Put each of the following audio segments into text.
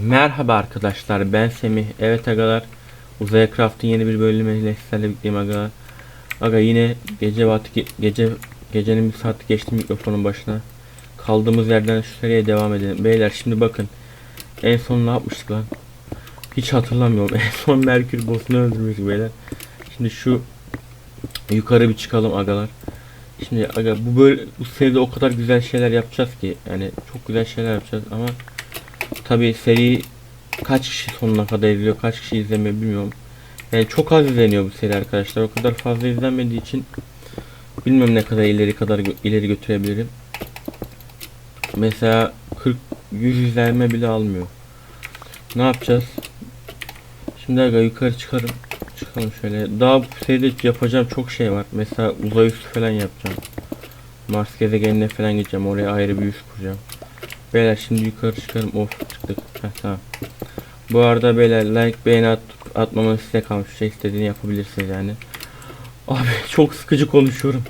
Merhaba arkadaşlar ben Semih. Evet agalar Uzay Craft'ın yeni bir bölümüyle sizlerle birlikteyim agalar. Aga yine gece vakti gece gecenin bir saati geçti mikrofonun başına. Kaldığımız yerden şu seriye devam edelim. Beyler şimdi bakın. En son ne yapmıştık lan? Hiç hatırlamıyorum. En son Merkür boss'unu öldürmüştük beyler. Şimdi şu yukarı bir çıkalım agalar. Şimdi aga bu böyle bu seride o kadar güzel şeyler yapacağız ki yani çok güzel şeyler yapacağız ama Tabi seri kaç kişi sonuna kadar izliyor, kaç kişi izlemiyor bilmiyorum. Yani çok az izleniyor bu seri arkadaşlar. O kadar fazla izlenmediği için bilmem ne kadar ileri kadar ileri götürebilirim. Mesela 40 100 izlenme bile almıyor. Ne yapacağız? Şimdi aga yukarı çıkarım. Çıkalım şöyle. Daha bu seride yapacağım çok şey var. Mesela uzay üstü falan yapacağım. Mars gezegenine falan gideceğim. Oraya ayrı bir üs kuracağım. Beyler şimdi yukarı çıkarım. Of çıktık. Heh, tamam. Bu arada beyler like beğeni at, atmamanız size kalmış. Şey istediğini yapabilirsiniz yani. Abi çok sıkıcı konuşuyorum.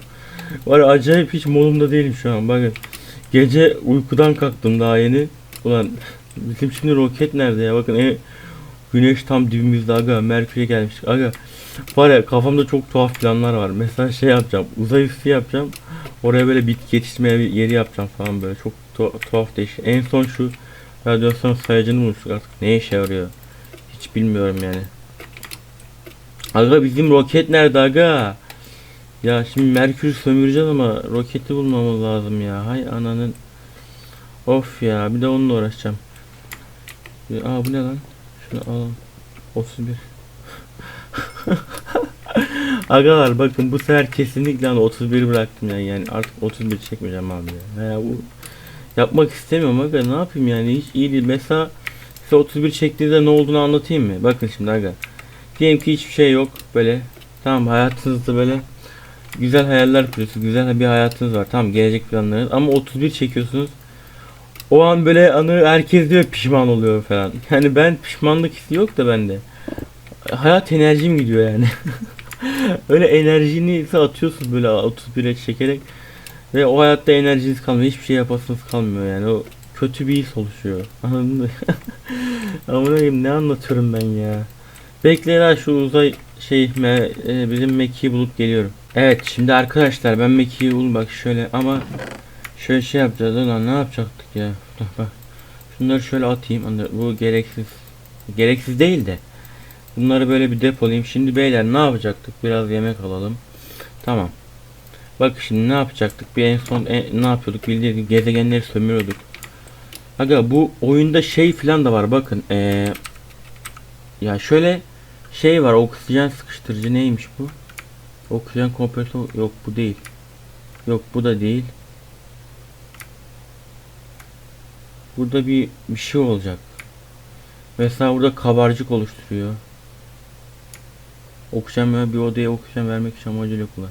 Var acayip hiç modumda değilim şu an. Bakın. Gece uykudan kalktım daha yeni. Ulan bizim şimdi roket nerede ya? Bakın e, güneş tam dibimizde aga. Merkür'e gelmiştik. Aga var ya kafamda çok tuhaf planlar var. Mesela şey yapacağım. Uzay üstü yapacağım. Oraya böyle bitki yetiştirmeye bir yeri yapacağım falan böyle. Çok tu- tuhaf değişik. En son şu radyasyon sayacını bulmuştuk artık. Ne işe yarıyor? Hiç bilmiyorum yani. Aga bizim roket nerede aga? Ya şimdi Merkür sömüreceğiz ama roketi bulmamız lazım ya. Hay ananın. Of ya bir de onunla uğraşacağım. Aa bu ne lan? Şunu alalım. 31. Agalar bakın bu sefer kesinlikle hani 31 bıraktım yani. yani artık 31 çekmeyeceğim abi ya. ya bu yapmak istemiyorum aga ne yapayım yani hiç iyi değil. Mesela size 31 çektiğinizde ne olduğunu anlatayım mı? Bakın şimdi aga. Diyelim ki hiçbir şey yok böyle. Tamam hayatınızda böyle güzel hayaller kuruyorsunuz. Güzel bir hayatınız var. Tamam gelecek planlarınız ama 31 çekiyorsunuz. O an böyle anı herkes diyor pişman oluyor falan. Yani ben pişmanlık hissi yok da bende. Hayat enerjim gidiyor yani. Öyle enerjini ise atıyorsunuz böyle 31'e çekerek ve o hayatta enerjiniz kalmıyor. Hiçbir şey yapasınız kalmıyor yani. O kötü bir his oluşuyor. Koyayım ne anlatıyorum ben ya. Bekleyin ha şu uzay şey me, e, bizim Meki'yi bulup geliyorum. Evet şimdi arkadaşlar ben Meki'yi bul bak şöyle ama şöyle şey yapacağız lan ne yapacaktık ya. Bak. Şunları şöyle atayım. Hani Bu gereksiz. Gereksiz değil de. Bunları böyle bir depolayayım. Şimdi beyler ne yapacaktık? Biraz yemek alalım. Tamam. Bak şimdi ne yapacaktık? Bir en son en- ne yapıyorduk? Bildiğiniz gezegenleri sömürüyorduk. Aga bu oyunda şey falan da var. Bakın ee, ya şöyle şey var. Oksijen sıkıştırıcı neymiş bu? Oksijen kompresör yok bu değil. Yok bu da değil. Burada bir bir şey olacak. Mesela burada kabarcık oluşturuyor. Oksijen ve bir odaya oksijen vermek için amacıyla kullan.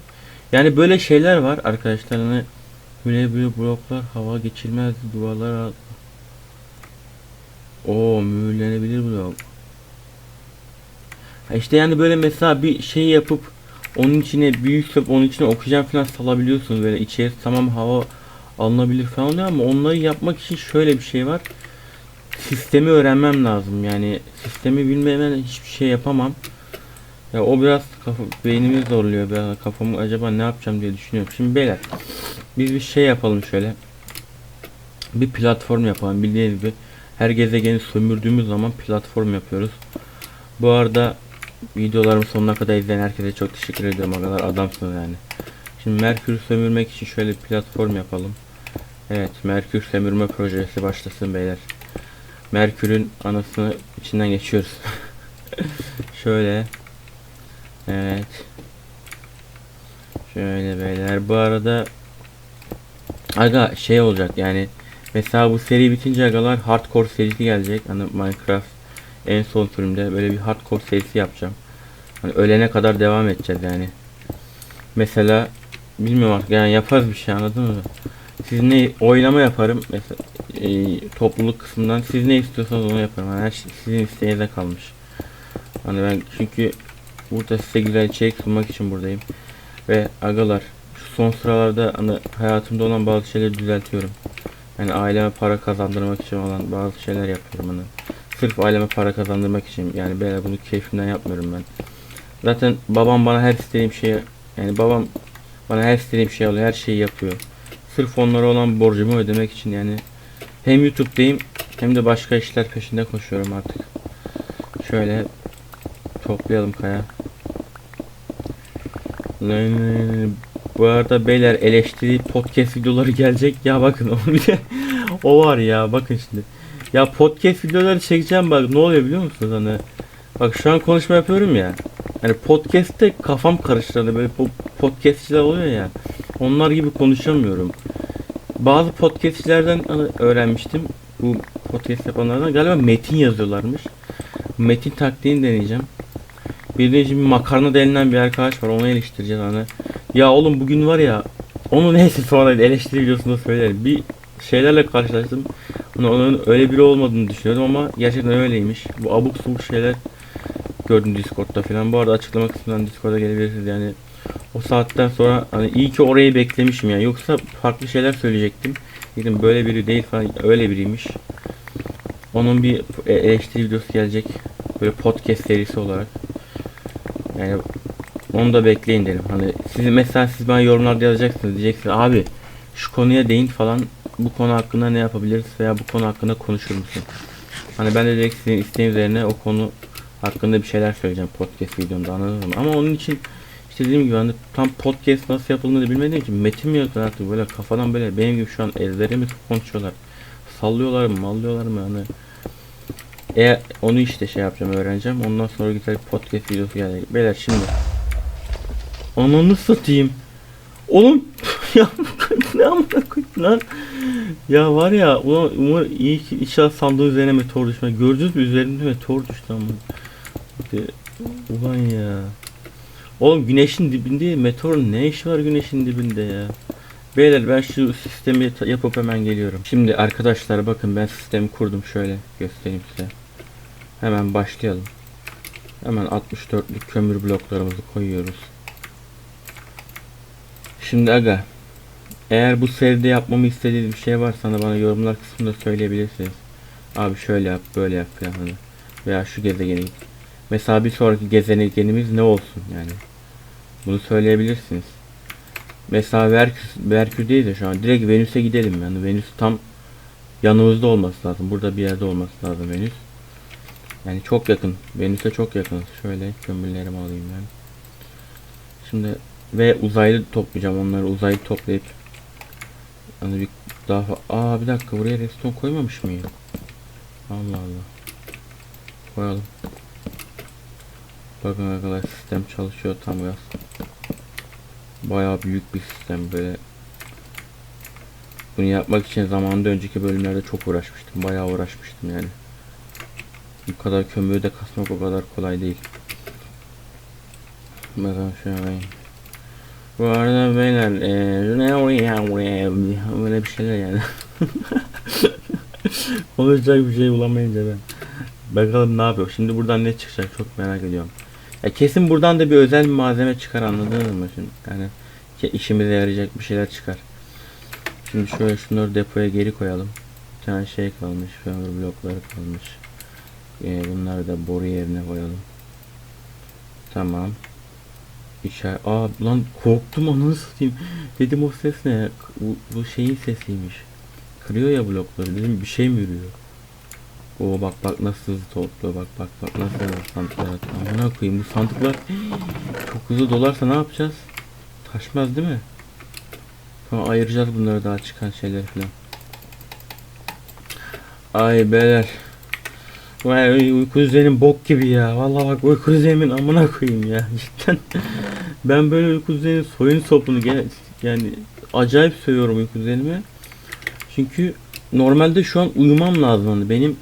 Yani böyle şeyler var arkadaşlar. Hani mühürlenebilir bloklar, hava geçirmez duvarlar. O mühürlenebilir blok. Ha işte yani böyle mesela bir şey yapıp onun içine büyük yapıp onun içine oksijen falan salabiliyorsunuz böyle içeri tamam hava alınabilir falan oluyor ama onları yapmak için şöyle bir şey var. Sistemi öğrenmem lazım yani sistemi bilmeden hiçbir şey yapamam. Ya o biraz kafa, beynimi zorluyor biraz kafamı acaba ne yapacağım diye düşünüyorum. Şimdi beyler biz bir şey yapalım şöyle. Bir platform yapalım bildiğiniz gibi. Her gezegeni sömürdüğümüz zaman platform yapıyoruz. Bu arada videolarımı sonuna kadar izleyen herkese çok teşekkür ediyorum arkadaşlar adamsınız yani. Şimdi Merkür sömürmek için şöyle bir platform yapalım. Evet Merkür sömürme projesi başlasın beyler. Merkür'ün anasını içinden geçiyoruz. şöyle. Evet. Şöyle beyler bu arada Aga şey olacak yani mesela bu seri bitince agalar hardcore serisi gelecek hani Minecraft en son sürümde böyle bir hardcore serisi yapacağım. Hani ölene kadar devam edeceğiz yani. Mesela bilmiyorum artık yani yaparız bir şey anladın mı? Siz ne oynama yaparım mesela e, topluluk kısmından siz ne istiyorsanız onu yaparım. Yani her şey sizin isteğinize kalmış. Hani ben çünkü burada size güzel içerik sunmak için buradayım. Ve agalar şu son sıralarda hani hayatımda olan bazı şeyleri düzeltiyorum. Yani aileme para kazandırmak için olan bazı şeyler yapıyorum hani. Sırf aileme para kazandırmak için. Yani böyle bunu keyfimden yapmıyorum ben. Zaten babam bana her istediğim şeyi yani babam bana her istediğim şey alıyor. Her şeyi yapıyor. Sırf onlara olan borcumu ödemek için yani hem YouTube'dayım hem de başka işler peşinde koşuyorum artık. Şöyle toplayalım kaya. Bu arada beyler eleştiri podcast videoları gelecek. Ya bakın o var ya bakın şimdi. Ya podcast videoları çekeceğim bak ne oluyor biliyor musunuz hani? Bak şu an konuşma yapıyorum ya. Hani podcast'te kafam karıştı hani böyle po- podcastçiler oluyor ya. Onlar gibi konuşamıyorum. Bazı podcastçilerden hani öğrenmiştim. Bu podcast yapanlardan galiba metin yazıyorlarmış. Metin taktiğini deneyeceğim. Bir de şimdi makarna denilen bir arkadaş var onu eleştireceğiz hani. Ya oğlum bugün var ya onu neyse sonra eleştiri videosunda söylerim. Bir şeylerle karşılaştım. Hani onun öyle biri olmadığını düşünüyordum ama gerçekten öyleymiş. Bu abuk subuk şeyler gördüm Discord'da falan. Bu arada açıklama kısmından Discord'a gelebilirsiniz yani. O saatten sonra hani iyi ki orayı beklemişim ya. Yoksa farklı şeyler söyleyecektim. Dedim böyle biri değil falan öyle biriymiş. Onun bir e- eleştiri videosu gelecek. Böyle podcast serisi olarak. Yani onu da bekleyin derim. Hani siz mesela siz bana yorumlarda yazacaksınız diyeceksiniz abi şu konuya değin falan bu konu hakkında ne yapabiliriz veya bu konu hakkında konuşur musun? Hani ben de direkt sizin isteğiniz üzerine o konu hakkında bir şeyler söyleyeceğim podcast videomda anladınız mı? Ama onun için işte dediğim gibi hani tam podcast nasıl yapıldığını bilmediğim için metin mi yazıyor artık böyle kafadan böyle benim gibi şu an ezbere konuşuyorlar? Sallıyorlar mı, mallıyorlar mı hani? Eğer onu işte şey yapacağım öğreneceğim. Ondan sonra güzel bir podcast videosu gelecek. Beyler şimdi. Ananı satayım. Oğlum ya ne amına koyayım lan. Ya var ya ulan umar iyi ki inşallah sandığın üzerine meteor düşme. Gördünüz mü üzerinde meteor düştü ama. Ulan ya. Oğlum güneşin dibinde meteorun ne işi var güneşin dibinde ya. Beyler ben şu sistemi yapıp hemen geliyorum. Şimdi arkadaşlar bakın ben sistemi kurdum şöyle göstereyim size. Hemen başlayalım. Hemen 64'lük kömür bloklarımızı koyuyoruz. Şimdi aga eğer bu seride yapmamı istediğiniz bir şey varsa da bana yorumlar kısmında söyleyebilirsiniz. Abi şöyle yap böyle yap falan hani. Veya şu gezegene git. Mesela bir sonraki gezegenimiz ne olsun yani. Bunu söyleyebilirsiniz. Mesela Merkür, Merkür'deyiz ya şu an. Direkt Venüs'e gidelim yani. Venüs tam yanımızda olması lazım. Burada bir yerde olması lazım Venüs. Yani çok yakın. Venüs'e çok yakın. Şöyle kömürlerimi alayım ben. Şimdi ve uzaylı toplayacağım onları. Uzaylı toplayıp hani bir daha Aa bir dakika buraya redstone koymamış mıyım? Allah Allah. Koyalım. Bakın arkadaşlar sistem çalışıyor tam gaz. Bayağı büyük bir sistem böyle. Bunu yapmak için zamanında önceki bölümlerde çok uğraşmıştım. Bayağı uğraşmıştım yani. Bu kadar kömürü de kasmak o kadar kolay değil. Bakın şöyle. Bu arada beyler eee, ne oraya oraya böyle bir şeyler yani. Konuşacak bir şey bulamayınca ben. Bakalım ne yapıyor. Şimdi buradan ne çıkacak çok merak ediyorum. Ya kesin buradan da bir özel bir malzeme çıkar anladınız mı şimdi? Yani işimize yarayacak bir şeyler çıkar. Şimdi şöyle şunları depoya geri koyalım. Bir tane şey kalmış. Kömür blokları kalmış. Ee, bunları da boru yerine koyalım. Tamam. İçer... Aa lan korktum ananı satayım. Dedim o ses ne? Bu, bu şeyin sesiymiş. Kırıyor ya blokları. Dedim bir şey mi yürüyor? Oo bak bak nasıl hızlı topluyor bak bak bak nasıl sandıklar atıyor. Amına koyayım bu sandıklar çok hızlı dolarsa ne yapacağız? Taşmaz değil mi? Sonra ayıracağız bunları daha çıkan şeyler falan. Ay beyler. Vay uyku düzenim bok gibi ya. Vallahi bak uyku düzenimin amına koyayım ya. Cidden. ben böyle uyku düzeni soyun sopunu yani acayip seviyorum uyku düzenimi. Çünkü normalde şu an uyumam lazım hani benim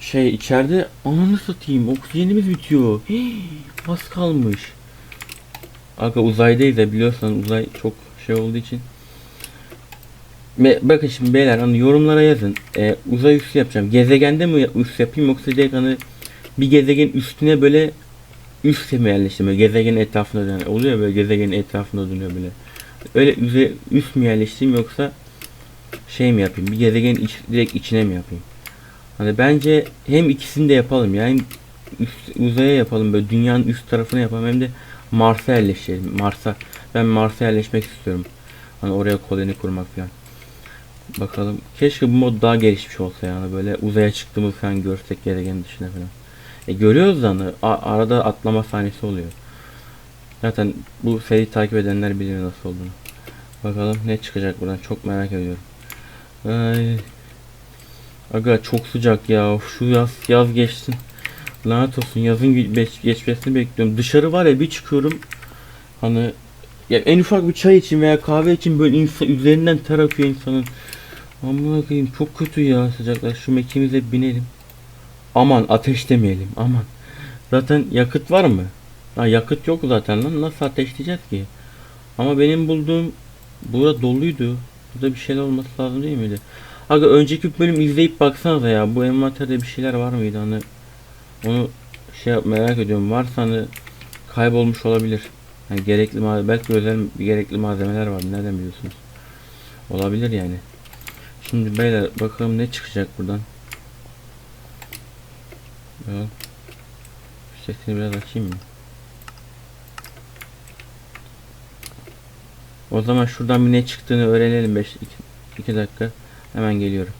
şey içeride ananı satayım oksijenimiz bitiyor. Hii, az kalmış. Aga uzaydayız ya biliyorsan uzay çok şey olduğu için. Ve bakın şimdi beyler hani yorumlara yazın. Ee, uzay üssü yapacağım. Gezegende mi üs yapayım yoksa direkt hani bir gezegen üstüne böyle üst mi yerleştireyim? Böyle gezegenin etrafında dönüyor. Oluyor böyle gezegenin etrafında dönüyor böyle. Öyle üze, üst mü yerleştireyim yoksa şey mi yapayım? Bir gezegenin iç, direkt içine mi yapayım? Hani bence hem ikisini de yapalım yani üst, uzaya yapalım böyle dünyanın üst tarafına yapalım hem de Mars'a yerleşelim. Mars'a ben Mars'a yerleşmek istiyorum. Hani oraya koloni kurmak falan. Bakalım. Keşke bu mod daha gelişmiş olsa yani böyle uzaya çıktığımız falan görsek gezegenin dışına falan. E görüyoruz da hani arada atlama sahnesi oluyor. Zaten bu seriyi takip edenler biliyor nasıl olduğunu. Bakalım ne çıkacak buradan çok merak ediyorum. Ay. Aga çok sıcak ya. Şu yaz yaz geçsin. Lanet olsun yazın ge- geç- geçmesini bekliyorum. Dışarı var ya bir çıkıyorum. Hani ya en ufak bir çay için veya kahve için böyle insan üzerinden ter akıyor insanın. Amına koyayım çok kötü ya sıcaklar. Şu mekiğimize binelim. Aman ateşlemeyelim. Aman. Zaten yakıt var mı? Ha, yakıt yok zaten lan. Nasıl ateşleyeceğiz ki? Ama benim bulduğum burada doluydu. Burada bir şeyler olması lazım değil miydi? Aga önceki bölüm izleyip baksanıza ya. Bu envanterde bir şeyler var mıydı hani? Onu şey yap- merak ediyorum. Varsa hani kaybolmuş olabilir. Yani gerekli malzeme, belki özel gerekli malzemeler var. Nereden biliyorsunuz? Olabilir yani. Şimdi beyler bakalım ne çıkacak buradan. Ya. Sesini biraz açayım mı? O zaman şuradan bir ne çıktığını öğrenelim 5 2 dakika. Hemen geliyorum.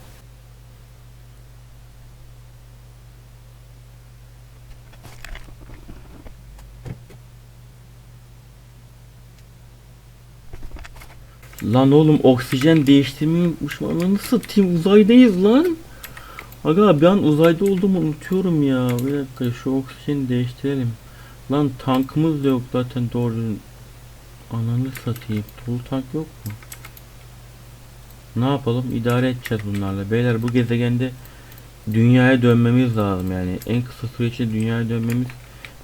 Lan oğlum oksijen değiştirmeyi. Ananı satayım uzaydayız lan. Aga ben uzayda olduğumu unutuyorum ya. Bir dakika şu oksijeni değiştirelim. Lan tankımız da yok zaten doğru. Ananı satayım. Dolu tank yok mu? Ne yapalım? İdare edeceğiz bunlarla. Beyler bu gezegende dünyaya dönmemiz lazım yani. En kısa süre içinde dünyaya dönmemiz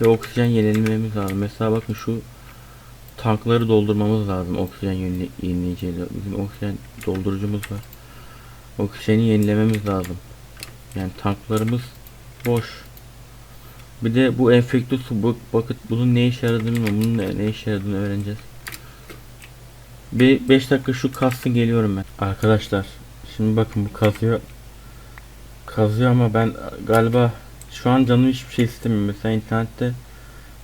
ve oksijen yenilememiz lazım. Mesela bakın şu tankları doldurmamız lazım. Oksijen yenile- yenileyiciyle. Bizim oksijen doldurucumuz var. Oksijeni yenilememiz lazım. Yani tanklarımız boş. Bir de bu enfekte su bu bakın bunun ne işe yaradığını bilmiyorum. Bunun ne, ne işe yaradığını öğreneceğiz. Bir 5 dakika şu kastı geliyorum ben. Arkadaşlar şimdi bakın bu kazıyor. Kazıyor ama ben galiba şu an canım hiçbir şey istemiyor. Mesela internette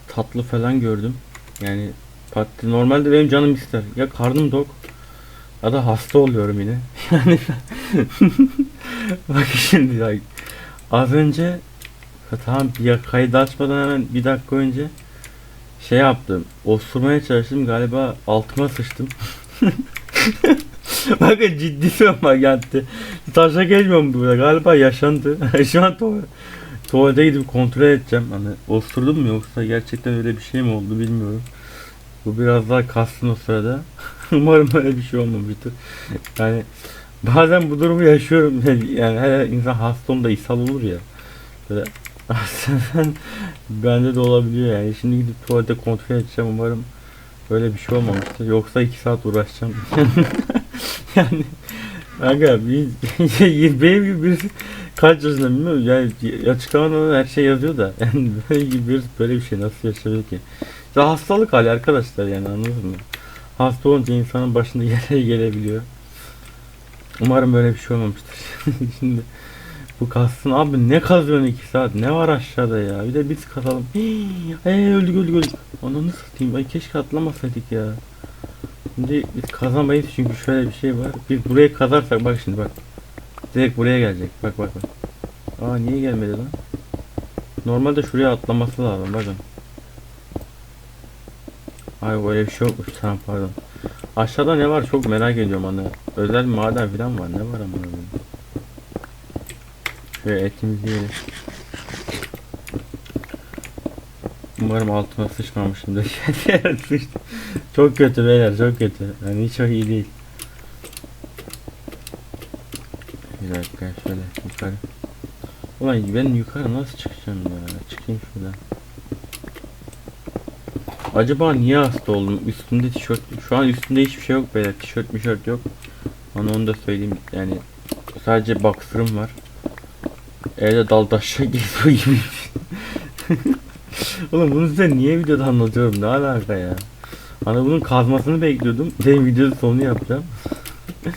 tatlı falan gördüm. Yani patates normalde benim canım ister. Ya karnım tok ya da hasta oluyorum yine. Yani bak şimdi ya az önce tamam ya kaydı açmadan hemen bir dakika önce şey yaptım. Osurmaya çalıştım galiba altıma sıçtım. Bakın ciddi söylüyorum geldi. Taşa geçmiyorum burada galiba yaşandı. Şu an tuvalet, tuvalete gidip kontrol edeceğim. Hani osurdum mu yoksa gerçekten öyle bir şey mi oldu bilmiyorum. Bu biraz daha kastın o sırada. Umarım öyle bir şey olmamıştır. Yani bazen bu durumu yaşıyorum. Yani her insan hasta olduğunda ishal olur ya. Böyle aslında bende de olabiliyor yani. Şimdi gidip tuvalete kontrol edeceğim. Umarım böyle bir şey olmamıştır. Yoksa 2 saat uğraşacağım. yani Aga benim gibi birisi kaç yaşında bilmiyorum yani açıklamada her şey yazıyor da yani böyle gibi birisi böyle bir şey nasıl yaşayabilir ki? Ya hastalık hali arkadaşlar yani anladınız mı? Hasta olunca insanın başına yerlere gelebiliyor. Umarım böyle bir şey olmamıştır. Şimdi bu kastın abi ne kazıyorsun 2 saat ne var aşağıda ya bir de biz kazalım. Hii, Hey, öldük öldük öldük. Ananı satayım ay keşke atlamasaydık ya. Şimdi biz kazamayız çünkü şöyle bir şey var. Biz buraya kazarsak bak şimdi bak. Direkt buraya gelecek. Bak bak bak. Aa niye gelmedi lan? Normalde şuraya atlaması lazım bakın. Ay öyle bir şey yokmuş tamam pardon. Aşağıda ne var çok merak ediyorum hani. Özel maden falan var ne var ama Şöyle etimizi yiyelim. Umarım altıma sıçmamışımdır. Çok kötü beyler çok kötü. Yani hiç iyi değil. Bir dakika şöyle yukarı. Ulan ben yukarı nasıl çıkacağım ya? Çıkayım şuradan. Acaba niye hasta oldum? Üstümde tişört, şu an üstümde hiçbir şey yok beyler. Tişört mişört yok. Bana onu da söyleyeyim yani. Sadece boxer'ım var. Evde dal taşa geziyor gibi. Oğlum bunu size niye videoda anlatıyorum? Ne alaka ya? Hani bunun kazmasını bekliyordum. Benim videonun sonunu yapacağım.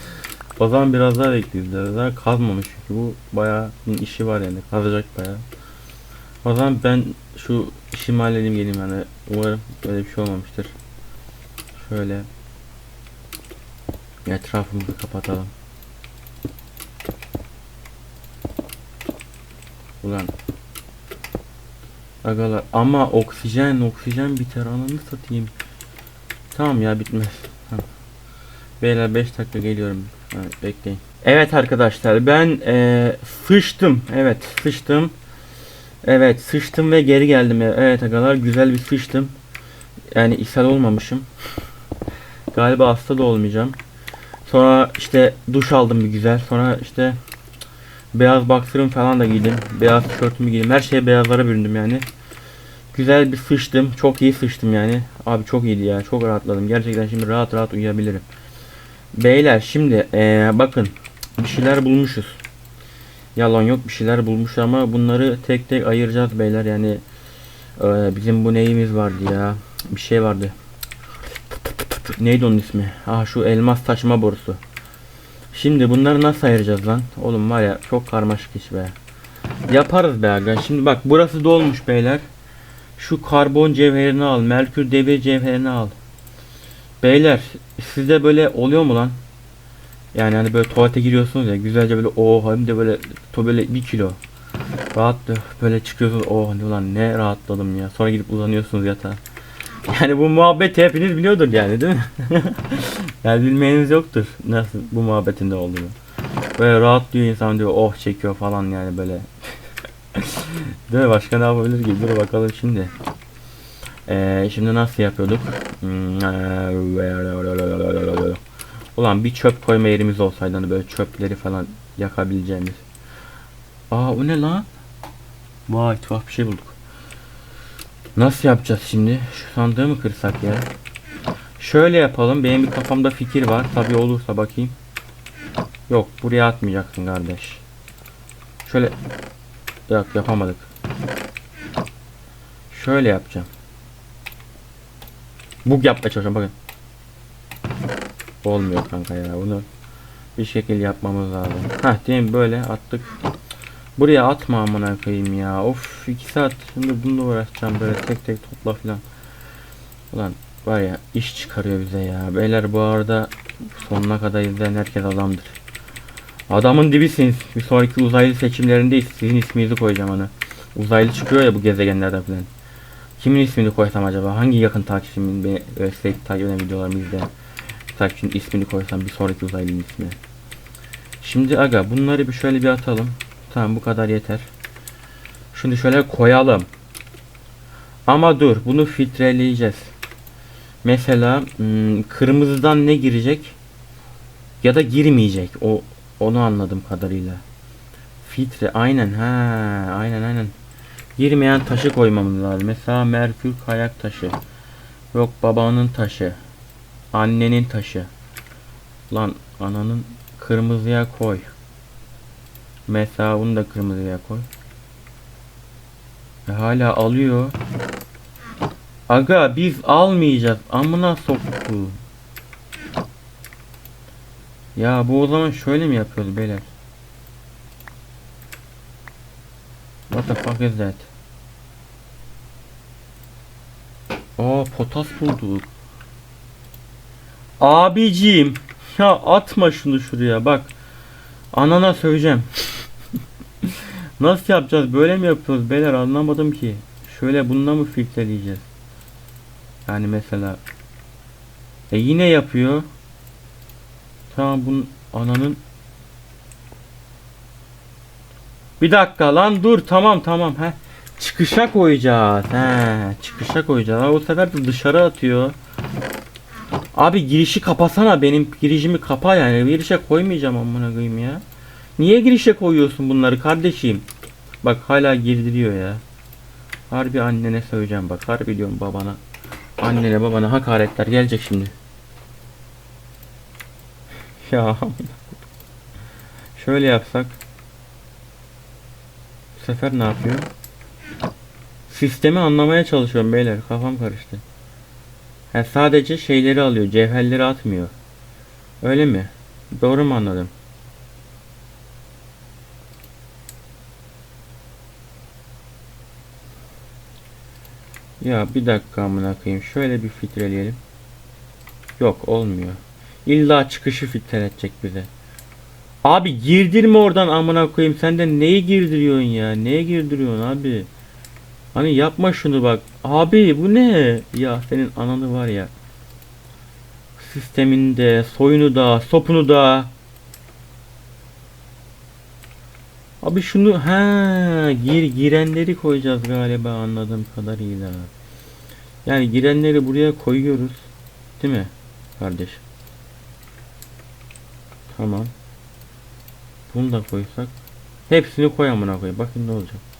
O zaman biraz daha bekleyeceğiz. Daha kazmamış çünkü bu bayağı işi var yani. Kazacak bayağı. O zaman ben şu işimi halledeyim geleyim yani. Umarım böyle bir şey olmamıştır. Şöyle etrafımızı kapatalım. Ulan Agalar ama oksijen oksijen biter ananı satayım. Tamam ya bitmez. Tamam. Beyler 5 dakika geliyorum. Ha, bekleyin. Evet arkadaşlar ben eee, sıçtım. Evet sıçtım. Evet sıçtım ve geri geldim. Evet agalar güzel bir sıçtım. Yani ishal olmamışım. Galiba hasta da olmayacağım. Sonra işte duş aldım bir güzel. Sonra işte beyaz boxer'ım falan da giydim. Beyaz tişörtümü giydim. Her şeye beyazlara büründüm yani. Güzel bir sıçtım. Çok iyi sıçtım yani. Abi çok iyiydi ya. Çok rahatladım. Gerçekten şimdi rahat rahat uyuyabilirim. Beyler şimdi eee, bakın bir şeyler bulmuşuz. Yalan yok bir şeyler bulmuş ama bunları tek tek ayıracağız beyler. Yani eee, bizim bu neyimiz vardı ya? Bir şey vardı. Neydi onun ismi? Ah şu elmas taşıma borusu. Şimdi bunları nasıl ayıracağız lan? Oğlum var ya çok karmaşık iş be. Yaparız be aga. Şimdi bak burası dolmuş beyler. Şu karbon cevherini al merkür devir cevherini al. Beyler sizde böyle oluyor mu lan yani hani böyle tuvalete giriyorsunuz ya güzelce böyle oh! Hem de böyle to bir kilo. Rahat böyle çıkıyorsunuz oh! Ulan ne rahatladım ya. Sonra gidip uzanıyorsunuz yatağa. Yani bu muhabbet hepiniz biliyordur yani değil mi? yani bilmeyeniz yoktur nasıl bu muhabbetin de olduğunu. Böyle rahat diyor insan diyor oh! çekiyor falan yani böyle. Değil mi? Başka ne yapabilir ki? Dur bakalım şimdi. Ee, şimdi nasıl yapıyorduk? Hmm, Ulan bir çöp koyma yerimiz olsaydı hani böyle çöpleri falan yakabileceğimiz. Aa o ne lan? Vay tuhaf bir şey bulduk. Nasıl yapacağız şimdi? Şu sandığı mı kırsak ya? Şöyle yapalım. Benim bir kafamda fikir var. Tabi olursa bakayım. Yok buraya atmayacaksın kardeş. Şöyle Yok yapamadık. Şöyle yapacağım. Bug yapmaya çalışıyorum bakın. Olmuyor kanka ya bunu bir şekilde yapmamız lazım. Heh diyelim böyle attık. Buraya atma amına koyayım ya. Of 2 saat şimdi bununla uğraşacağım böyle tek tek topla filan. Ulan var ya iş çıkarıyor bize ya. Beyler bu arada sonuna kadar izleyen herkes adamdır. Adamın dibisiniz. Bir sonraki uzaylı seçimlerindeyiz. Sizin isminizi koyacağım hani. Uzaylı çıkıyor ya bu gezegenlerden filan. Kimin ismini koysam acaba? Hangi yakın takipçimin beni e, sürekli takip eden videolarımı izleyen takipçinin ismini koysam bir sonraki uzaylının ismini. Şimdi aga bunları bir şöyle bir atalım. Tamam bu kadar yeter. Şimdi şöyle koyalım. Ama dur bunu filtreleyeceğiz. Mesela hmm, kırmızıdan ne girecek ya da girmeyecek. O onu anladım kadarıyla. Filtre aynen ha aynen aynen. Girmeyen taşı koymamız lazım. Mesela merkür kayak taşı. Yok babanın taşı. Annenin taşı. Lan ananın kırmızıya koy. Mesela bunu da kırmızıya koy. E, hala alıyor. Aga biz almayacağız. Amına soktu. Ya bu o zaman şöyle mi yapıyoruz beyler? What the fuck is that? Aa potas bulduk. Abiciğim ya atma şunu şuraya bak. Anana söyleyeceğim. Nasıl yapacağız? Böyle mi yapıyoruz beyler anlamadım ki. Şöyle bununla mı filtreleyeceğiz? Yani mesela e yine yapıyor. Tamam bunun ananın Bir dakika lan dur tamam tamam he. Çıkışa koyacağız. He, çıkışa koyacağız. Ama o sefer dışarı atıyor. Abi girişi kapasana benim girişimi kapa yani. Girişe koymayacağım amına koyayım ya. Niye girişe koyuyorsun bunları kardeşim? Bak hala girdiriyor ya. Harbi annene söyleyeceğim bak. Harbi diyorum babana. Annene babana hakaretler gelecek şimdi. Ya. Şöyle yapsak. Bu sefer ne yapıyor? Sistemi anlamaya çalışıyorum beyler. Kafam karıştı. Ha, sadece şeyleri alıyor. Cevherleri atmıyor. Öyle mi? Doğru mu anladım? Ya bir dakika amına koyayım. Şöyle bir filtreleyelim. Yok olmuyor. İlla çıkışı filtreletecek bize. Abi girdirme oradan amına koyayım. Sen de neyi girdiriyorsun ya? Neye girdiriyorsun abi? Hani yapma şunu bak. Abi bu ne? Ya senin ananı var ya. Sisteminde, soyunu da, sopunu da. Abi şunu ha gir girenleri koyacağız galiba anladığım kadarıyla. Yani girenleri buraya koyuyoruz. Değil mi kardeş? Tamam. Bunu da koysak. Hepsini koy amına koy. Bakın ne olacak.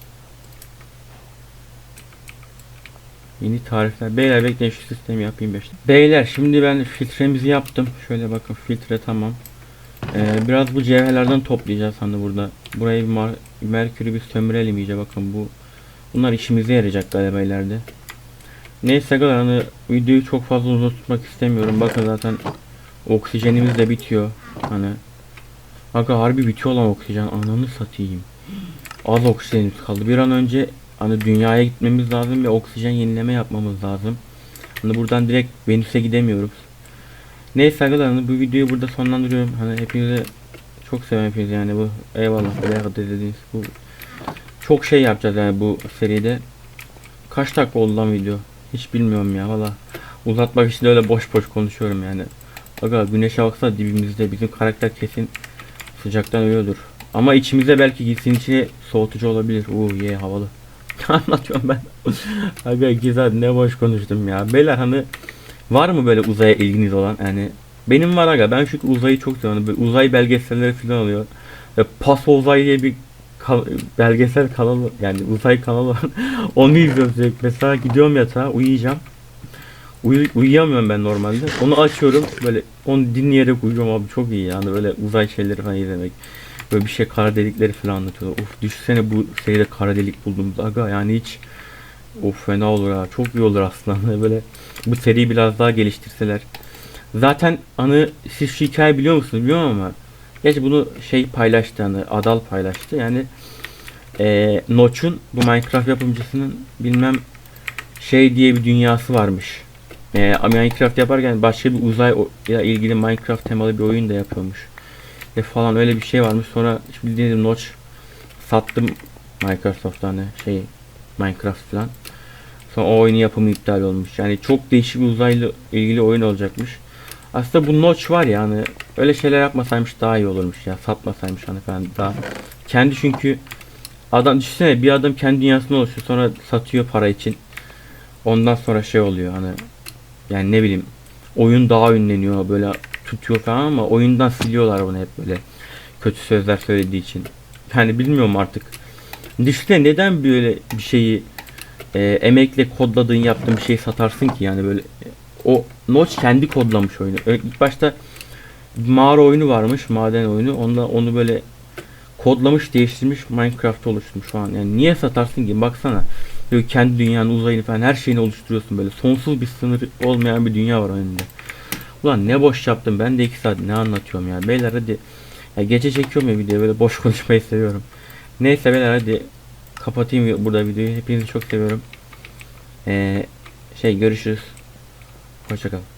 Yeni tarifler. Beyler bekleyin şu sistemi yapayım 5 Beyler şimdi ben filtremizi yaptım. Şöyle bakın filtre tamam. Ee, biraz bu cevherlerden toplayacağız hani burada. Burayı bir mar merkürü bir sömürelim iyice bakın bu. Bunlar işimize yarayacak galiba ileride. Neyse kadar hani videoyu çok fazla uzun tutmak istemiyorum. Bakın zaten oksijenimiz de bitiyor. Hani Aga harbi bitiyor lan oksijen. Ananı satayım. Az oksijenimiz kaldı. Bir an önce hani dünyaya gitmemiz lazım ve oksijen yenileme yapmamız lazım. Hani buradan direkt Venüs'e gidemiyoruz. Neyse arkadaşlar hani bu videoyu burada sonlandırıyorum. Hani hepinize çok seviyorum yani bu eyvallah buraya kadar izlediğiniz bu çok şey yapacağız yani bu seride. Kaç dakika oldu lan video? Hiç bilmiyorum ya valla. Uzatmak için öyle boş boş konuşuyorum yani. Aga güneşe baksana dibimizde bizim karakter kesin sıcaktan ölüyordur. Ama içimize belki gitsin içine soğutucu olabilir. Uuu ye havalı. Anlatıyorum ben. Aga saat ne boş konuştum ya. Beyler hani var mı böyle uzaya ilginiz olan yani benim var aga ben çünkü uzayı çok seviyorum. Böyle uzay belgeselleri falan oluyor. Ve Paso Uzay diye bir kal- belgesel kanalı yani uzay kanalı var. Onu izliyorum sürekli. Mesela gidiyorum yatağa uyuyacağım. Uyu- uyuyamıyorum ben normalde. Onu açıyorum böyle onu dinleyerek uyuyorum abi çok iyi yani böyle uzay şeyleri falan izlemek. Böyle bir şey kara delikleri falan anlatıyorlar. Of düşünsene bu seride kara delik bulduğumuz aga yani hiç of fena olur ha çok iyi olur aslında böyle bu seriyi biraz daha geliştirseler. Zaten anı siz şu hikaye biliyor musunuz bilmiyorum ama Gerçi bunu şey paylaştı hani Adal paylaştı yani eee Notch'un bu Minecraft yapımcısının bilmem şey diye bir dünyası varmış. Eee Minecraft yaparken başka bir uzay ile ilgili Minecraft temalı bir oyun da yapıyormuş. Ve falan öyle bir şey varmış. Sonra bildiğiniz Notch sattım Microsoft'ta hani şey Minecraft falan. Sonra o oyunun yapımı iptal olmuş. Yani çok değişik bir uzaylı ilgili oyun olacakmış. Aslında bu Notch var ya hani öyle şeyler yapmasaymış daha iyi olurmuş ya. Satmasaymış hani falan daha. Kendi çünkü adam düşünsene bir adam kendi dünyasını oluşturuyor sonra satıyor para için. Ondan sonra şey oluyor hani yani ne bileyim oyun daha ünleniyor böyle tutuyor falan ama oyundan siliyorlar bunu hep böyle kötü sözler söylediği için. Yani bilmiyorum artık. Düşünsene neden böyle bir şeyi e, emekle kodladığın yaptığın bir şeyi satarsın ki yani böyle o Notch kendi kodlamış oyunu. İlk başta mağara oyunu varmış, maden oyunu. Onda onu böyle kodlamış, değiştirmiş, Minecraft oluşturmuş şu an. Yani niye satarsın ki? Baksana. Böyle kendi dünyanın, uzayını falan her şeyini oluşturuyorsun böyle. Sonsuz bir sınır olmayan bir dünya var önünde. Ulan ne boş yaptım. Ben de iki saat ne anlatıyorum ya. Beyler hadi. Ya gece çekiyorum ya video böyle boş konuşmayı seviyorum. Neyse beyler hadi kapatayım burada videoyu. Hepinizi çok seviyorum. Ee, şey görüşürüz. Hoşçakalın.